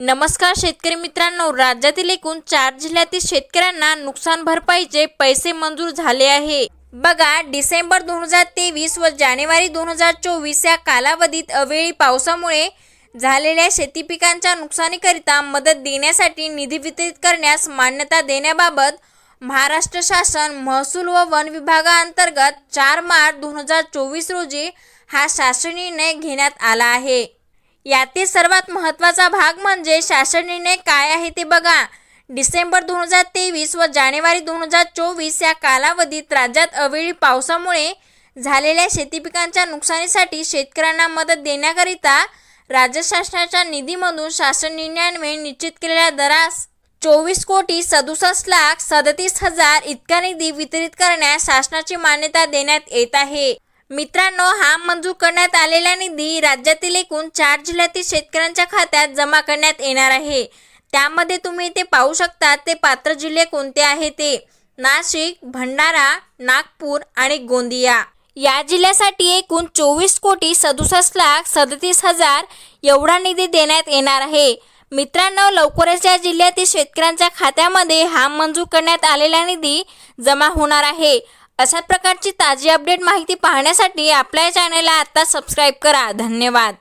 नमस्कार शेतकरी मित्रांनो राज्यातील एकूण चार जिल्ह्यातील शेतकऱ्यांना नुकसान भरपाईचे पैसे मंजूर झाले आहे. बघा डिसेंबर दोन हजार तेवीस व जानेवारी दोन हजार चोवीस या कालावधीत अवेळी पावसामुळे झालेल्या शेती पिकांच्या नुकसानीकरिता मदत देण्यासाठी निधी वितरित करण्यास मान्यता देण्याबाबत महाराष्ट्र शासन महसूल व वन विभागाअंतर्गत चार मार्च दोन हजार चोवीस रोजी हा शासन निर्णय घेण्यात आला आहे. यातील सर्वात महत्त्वाचा भाग म्हणजे शासन निर्णय काय आहे ते बघा. डिसेंबर दोन हजार तेवीस व जानेवारी दोन हजार चोवीस या कालावधीत राज्यात अवेळी पावसामुळे झालेल्या शेती पिकांच्या नुकसानीसाठी शेतकऱ्यांना मदत देण्याकरिता राज्य शासनाच्या निधीमधून शासन निर्णयान्वये निश्चित केलेल्या दरास चोवीस कोटी सदुसष्ट लाख सदतीस हजार इतका निधी वितरित करण्यास शासनाची मान्यता देण्यात येत आहे. मित्रांनो हा मंजूर करण्यात आलेला निधी राज्यातील एकूण चार जिल्ह्यातील शेतकऱ्यांच्या खात्यात जमा करण्यात येणार आहे. त्यामध्ये तुम्ही इथे पाहू शकता ते पात्र जिल्हे कोणते आहे ते? नाशिक भंडारा नागपूर आणि गोंदिया. या जिल्ह्यासाठी एकूण चोवीस कोटी सदुसष्ट लाख सदतीस हजार एवढा निधी देण्यात येणार आहे. मित्रांनो लवकरच या जिल्ह्यातील शेतकऱ्यांच्या खात्यामध्ये हा मंजूर करण्यात आलेला निधी जमा होणार आहे. अशा प्रकारची ताजी अपडेट माहिती पाहण्यासाठी आपल्या चॅनलला आत्ता सबस्क्राईब करा. धन्यवाद.